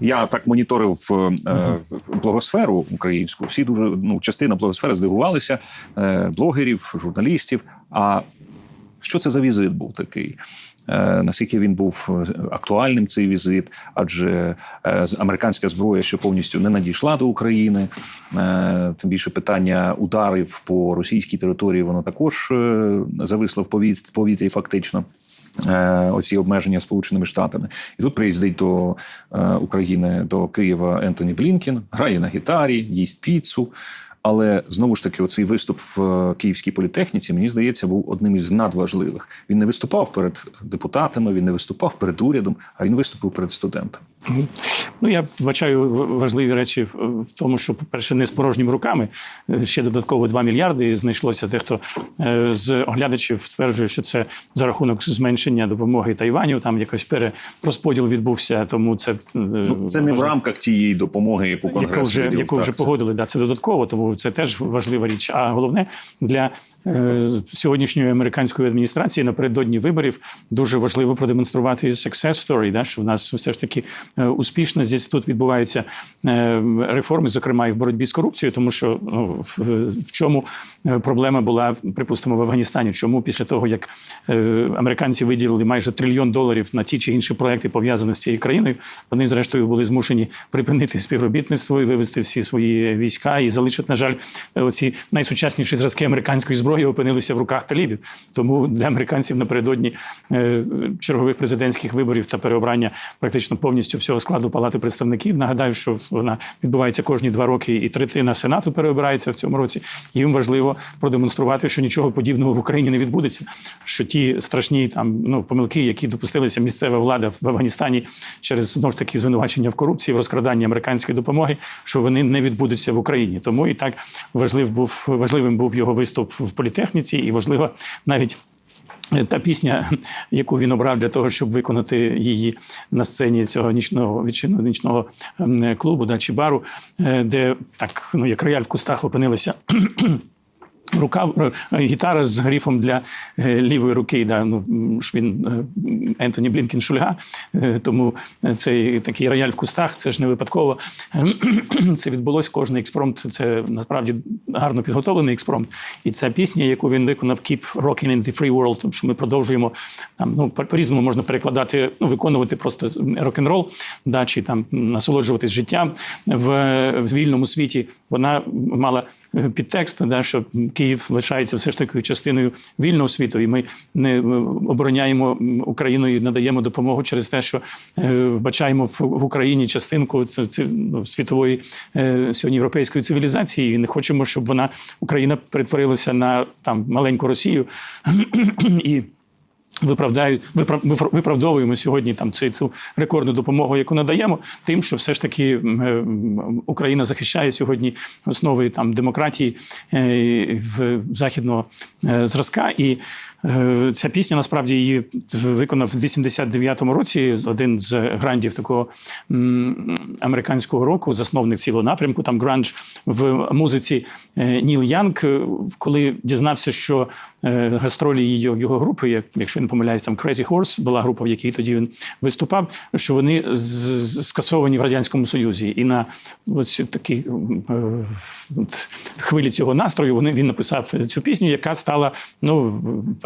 Я так моніторив е, е, блогосферу українську. Всі дуже ну, частина блогосфери здивувалися, е, блогерів, журналістів. А що це за візит був такий? Е, наскільки він був е, актуальним цей візит? Адже е, американська зброя ще повністю не надійшла до України. Е, тим більше питання ударів по російській території воно також е, зависло в повіт- повітрі, фактично. Е, Оці обмеження Сполученими Штатами, і тут приїздить до е, України до Києва Ентоні Блінкін, грає на гітарі, їсть піцу. Але знову ж таки, оцей виступ в е, Київській політехніці, мені здається, був одним із надважливих. Він не виступав перед депутатами, він не виступав перед урядом, а він виступив перед студентами. Ну, я вбачаю важливі речі в тому, що, по-перше, не з порожніми руками. Е, Ще додатково 2 мільярди знайшлося. Дехто е, з оглядачів стверджує, що це за рахунок зменшення допомоги Тайваню. Там якось перерозподіл відбувся. Тому це, Ну, це не в рамках тієї допомоги, яку конгрес яку вже, виділив. яку Так, вже це- погодили. Да, це додатково, тому це теж важлива річ. А головне для е, сьогоднішньої американської адміністрації напередодні виборів дуже важливо продемонструвати success story, да, що в нас все ж таки е, успішно здесь тут відбуваються е, реформи, зокрема і в боротьбі з корупцією, тому що ну, в, чому е, проблема була, припустимо, в Афганістані. Чому після того, як е, американці виділили майже трильйон доларів на ті чи інші проекти, пов'язані з цією країною, вони зрештою були змушені припинити співробітництво і вивести всі свої війська і залишити, на жаль, оці найсучасніші зразки американської зброї опинилися в руках талібів. Тому для американців напередодні чергових президентських виборів та переобрання практично повністю всього складу палати представників. Нагадаю, що вона відбувається кожні два роки, і третина сенату переобирається в цьому році. Їм важливо продемонструвати, що нічого подібного в Україні не відбудеться. Що ті страшні там ну помилки, які допустилися місцева влада в Афганістані через знову ж таки звинувачення в корупції, в розкраданні американської допомоги, що вони не відбудуться в Україні. Тому і так важлив був важливим був його виступ в політехніці, і важливо навіть. Та пісня, яку він обрав для того, щоб виконати її на сцені цього нічного відчинного нічного ем, клубу да, чи бару, е, де так ну як рояль в кустах опинилися. Рука е, гітара з грифом для е, лівої руки. Да, ну ж він е, Ентоні Блінкін Шульга. Тому цей такий рояль в кустах це ж не випадково. Це відбулось кожний експромт. Це насправді гарно підготовлений експромт. І ця пісня, яку він виконав Keep Rocking in the Free World, тому що ми продовжуємо там. Ну по- по-різному можна перекладати, ну виконувати просто рок-н-рол, да, чи там насолоджуватись життям в, в вільному світі. Вона мала підтекст, да, що Київ лишається все ж таки частиною вільного світу, і ми не е, обороняємо Україну і надаємо допомогу через те, що е, вбачаємо в, Україні частинку ну, світової е, сьогодні європейської цивілізації. І не хочемо, щоб вона Україна перетворилася на там маленьку Росію і. Виправдають, виправ- виправдовуємо сьогодні там цю, цю рекордну допомогу, яку надаємо, тим, що все ж таки е, Україна захищає сьогодні основи там демократії е, в західного е, зразка. І ця пісня насправді її виконав в 89-му році один з грандів такого американського року, засновник цілого напрямку. Там гранж в музиці е, Ніл Янг, е, коли дізнався, що е, гастролі його, його групи, як- якщо не помиляюсь, там Crazy Horse була група, в якій тоді він виступав, що вони скасовані в радянському союзі, і на ось такій е, хвилі цього настрою вони він написав цю пісню, яка стала ну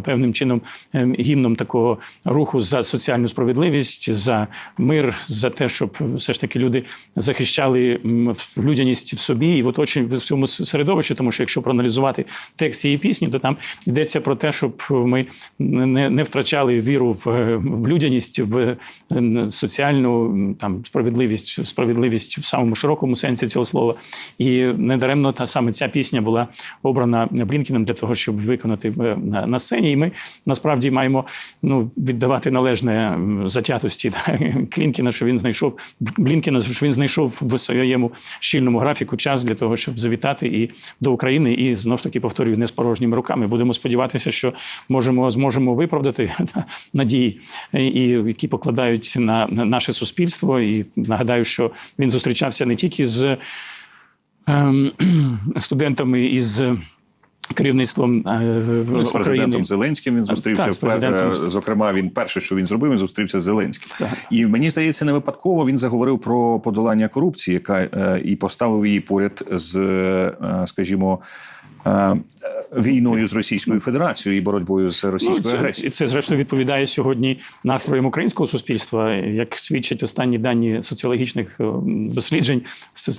певним чином е, гімном такого руху за соціальну справедливість, за мир, за те, щоб все ж таки люди захищали людяність в собі і в оточенні в цьому середовищі. Тому що якщо проаналізувати текст цієї пісні, то там йдеться про те, щоб ми не, не втрачали віру в, е, в людяність, в е, соціальну там справедливість, справедливість в самому широкому сенсі цього слова. І недаремно та саме ця пісня була обрана Блінкіном для того, щоб виконати на, на сцені. І ми насправді маємо ну віддавати належне затятості Клінкіна, що він знайшов Блінкіна, що він знайшов в своєму щільному графіку час для того, щоб завітати і до України, і знову ж таки повторюю, не з порожніми руками. Будемо сподіватися, що можемо зможемо виправдати надії, і і які покладають на, на наше суспільство. І нагадаю, що він зустрічався не тільки з ем, студентами із Керівництвом е, Ну, з президентом Зеленським він зустрівся. Так, впер- е, Зокрема, він перше, що він зробив, він зустрівся з Зеленським. Так. І мені здається, не випадково він заговорив про подолання корупції, яка е, і поставив її поряд з, скажімо. Війною з Російською Федерацією і боротьбою з Ну, російською це, агресією. і це зрештою відповідає сьогодні настроям українського суспільства, як свідчать останні дані соціологічних е, досліджень,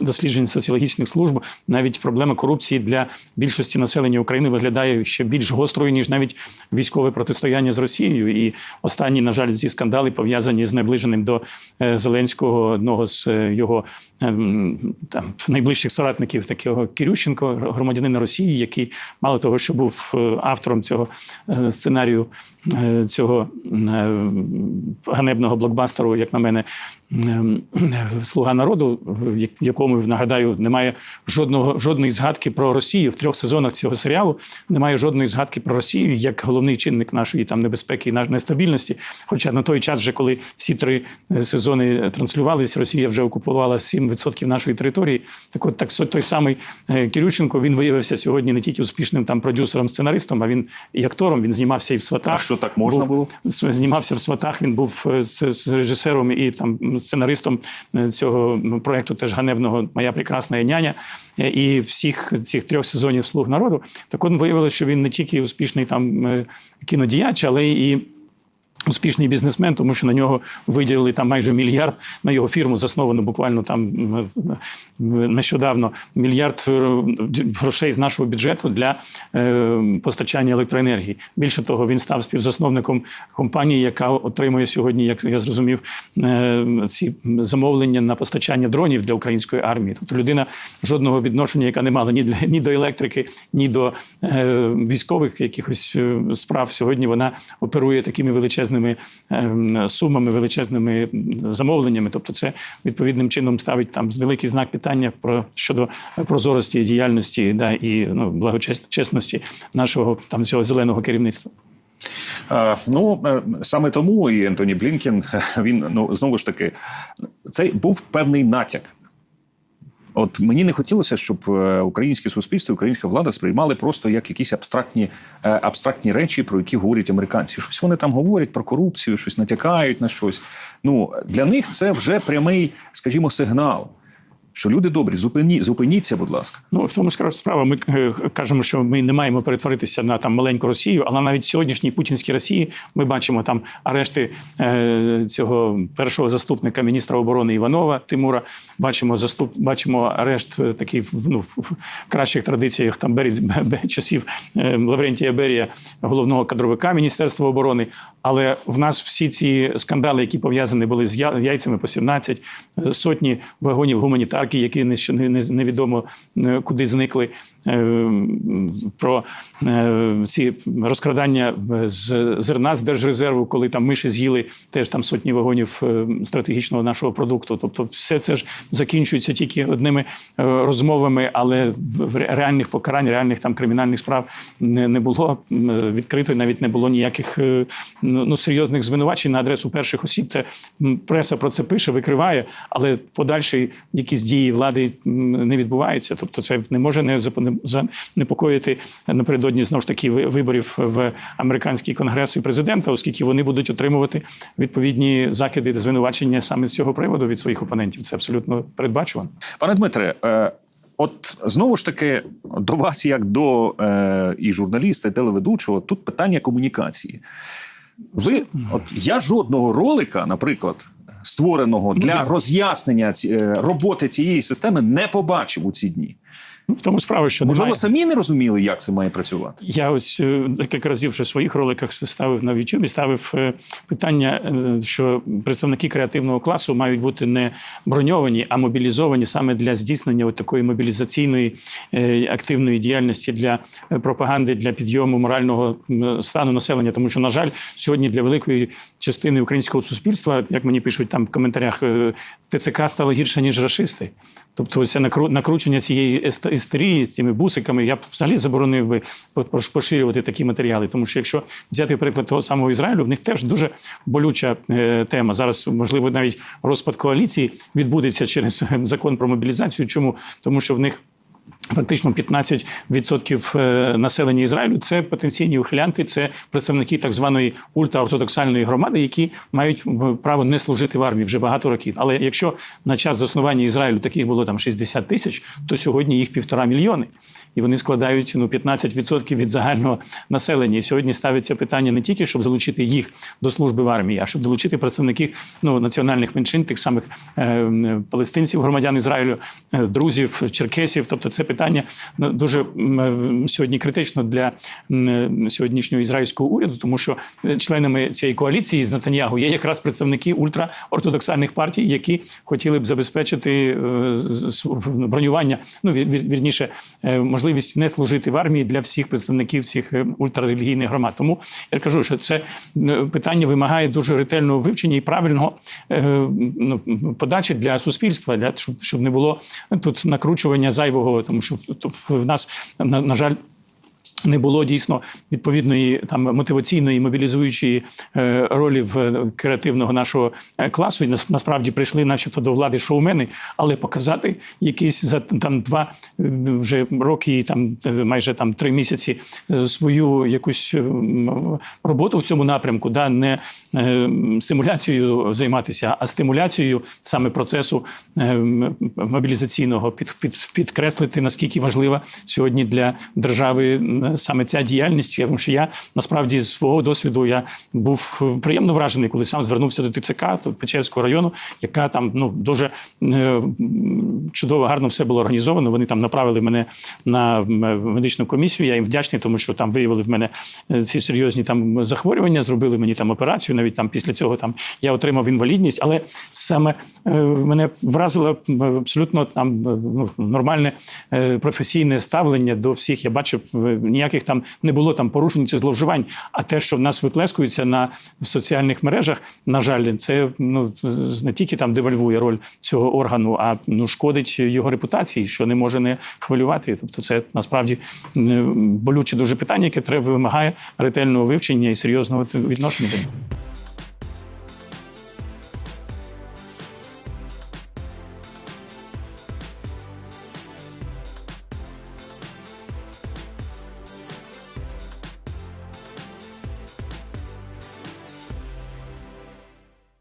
досліджень соціологічних служб. Навіть проблема корупції для більшості населення України виглядає ще більш гострою ніж навіть військове протистояння з Росією. І останні, на жаль, ці скандали пов'язані з наближеним до е, Зеленського одного з е, його ем, там найближчих соратників, такого Кирющенко, громадянина Росії, який мало того, що був е, автором цього е, сценарію е, цього ганебного блокбастеру, як на мене, Слуга народу, в як- якому нагадаю, немає жодного жодної згадки про Росію в трьох сезонах цього серіалу. Немає жодної згадки про Росію як головний чинник нашої там небезпеки і нестабільності. Хоча на той час, вже коли всі три е, сезони транслювалися, Росія вже окупувала 7% нашої території. Так от так той самий е, Кирюченко він виявився сьогодні не тільки успішним там продюсером, сценаристом, а він і актором. Він знімався і в сватах. А що так можна Був- було? Знімався в сватах. Він був е, з, з режисером і там сценаристом е, цього ну, проекту теж ганебного Моя прекрасна няня Е, і всіх цих трьох сезонів слуг народу. Так от виявилося, що він не тільки успішний там е, кінодіяч, але і. Успішний бізнесмен, тому що на нього виділили там майже мільярд на його фірму, засновану буквально там нещодавно мільярд е, грошей з нашого бюджету для е, постачання електроенергії. Більше того, він став співзасновником компанії, яка отримує сьогодні, як я зрозумів, е, ці замовлення на постачання дронів для української армії. Тобто людина жодного відношення, яка не мала ні для ні до електрики, ні до військових якихось справ. Сьогодні вона оперує такими величезними е, сумами, величезними замовленнями. Тобто, це відповідним чином ставить там великий знак питання про щодо прозорості діяльності да, і ну, благочесності нашого там цього зеленого керівництва. Ну е, саме тому і Ентоні Блінкен він ну знову ж таки це був певний натяк. От мені не хотілося, щоб е, українське суспільство, українська влада сприймали просто як якісь абстрактні, е, абстрактні речі, про які говорять американці. Щось вони там говорять про корупцію, щось натякають на щось. Ну для них це вже прямий, скажімо, сигнал. Що люди добрі, зупині, зупиніться, будь ласка. Ну в тому ж справа. Ми е, кажемо, що ми не маємо перетворитися на там маленьку Росію, але навіть сьогоднішній путінській Росії ми бачимо там арешти е, цього першого заступника міністра оборони Іванова Тимура. Бачимо заступ, бачимо арешт е, такий ну, в кращих традиціях там Бері часів е, Лаврентія Берія, головного кадровика Міністерства оборони. Але в нас всі ці скандали, які пов'язані були з яйцями по 17, е, сотні вагонів гуманітарки, які що не- не- невідомо е, куди зникли. Е, Про е, ці розкрадання е, з зерна з держрезерву, коли там миші з'їли теж там сотні вагонів стратегічного нашого продукту. Тобто, все це ж закінчується тільки одними розмовами, але в реальних покарань, реальних там кримінальних справ не, було відкрито, навіть не було ніяких ну, ну, серйозних звинувачень на адресу перших осіб. Це преса про це пише, викриває, але подальші якісь дії влади не відбуваються. Тобто, це не може не занепокоїти напередодні знову ж таки ви- виборів в американський конгрес і президента, оскільки вони будуть отримувати відповідні закиди та звинувачення саме з цього приводу від своїх опонентів. Це абсолютно передбачувано. Пане Дмитре, е, от знову ж таки до вас, як до е, і журналіста, і телеведучого, тут питання комунікації. Ви, от я жодного ролика, наприклад, створеного для роз'яснення ці- е, роботи цієї системи, не побачив у ці дні. Ну, в тому справа, що Можливо, немає. самі не розуміли, як це має працювати. Я ось е, декілька разів вже в своїх роликах ставив на YouTube, ставив е, питання, е, що представники креативного класу мають бути не броньовані, а мобілізовані саме для здійснення от такої мобілізаційної активної діяльності для пропаганди, для підйому морального стану населення. Тому що, на жаль, сьогодні для великої частини українського суспільства, як мені пишуть там в коментарях, ТЦК стало гірше ніж рашисти. Тобто, це накру- накручення цієї істерії з цими бусиками. Я б взагалі заборонив би по- поширювати такі матеріали. Тому що якщо взяти приклад того самого Ізраїлю, в них теж дуже болюча е, тема. Зараз можливо навіть розпад коаліції відбудеться через закон про мобілізацію. Чому тому, що в них Фактично 15% е, населення Ізраїлю це потенційні ухилянти, це представники так званої ультраортодоксальної громади, які мають право не служити в армії вже багато років. Але якщо на час заснування Ізраїлю таких було там 60 тисяч, то сьогодні їх півтора мільйони, і вони складають ну 15% від загального населення. І сьогодні ставиться питання не тільки щоб залучити їх до служби в армії, а щоб долучити представників ну національних меншин, тих самих е, палестинців, громадян Ізраїлю, е, друзів, черкесів. Тобто, це питання ну, дуже е, сьогодні критично для сьогоднішнього ізраїльського уряду, тому що е, членами цієї коаліції з Натаньягу є якраз представники ультраортодоксальних партій, які хотіли б забезпечити е, бронювання, ну вір- вір- вірніше, е, можливість не служити в армії для всіх представників цих е, ультрарелігійних громад. Тому я кажу, що це е, питання вимагає дуже ретельного вивчення і правильного е, ну, подачі для суспільства, для щоб не було тут накручування зайвого, тому що тут в нас на, на жаль. Не було дійсно відповідної там мотиваційної мобілізуючої е, ролі в е, креативного нашого е, класу. І нас- насправді прийшли, начебто, до влади шоумени, але показати якісь за там два е, вже роки, там майже там три місяці свою якусь роботу в цьому напрямку, да не е, симуляцією займатися, а стимуляцією саме процесу е, мобілізаційного під, під, підкреслити наскільки важлива сьогодні для держави саме ця діяльність. Тому що я насправді з свого досвіду я був е, приємно вражений, коли сам звернувся до ТЦК то Печерського району, яка там ну дуже е, чудово, гарно все було організовано. Вони там направили мене на медичну комісію. Я їм вдячний, тому що там виявили в мене е, ці серйозні там захворювання, зробили мені там операцію. Навіть там після цього там я отримав інвалідність, але саме е, мене вразило абсолютно там е, ну, нормальне е, професійне ставлення до всіх. Я бачив е, ніяких там не було там порушень чи зловживань. А те, що в нас виплескується на в соціальних мережах, на жаль, це ну не тільки там девальвує роль цього органу, а ну шкодить його репутації, що не може не хвилювати. Тобто, це насправді е, болюче дуже питання, яке треба вимагає ретельного вивчення і серйозного відношення.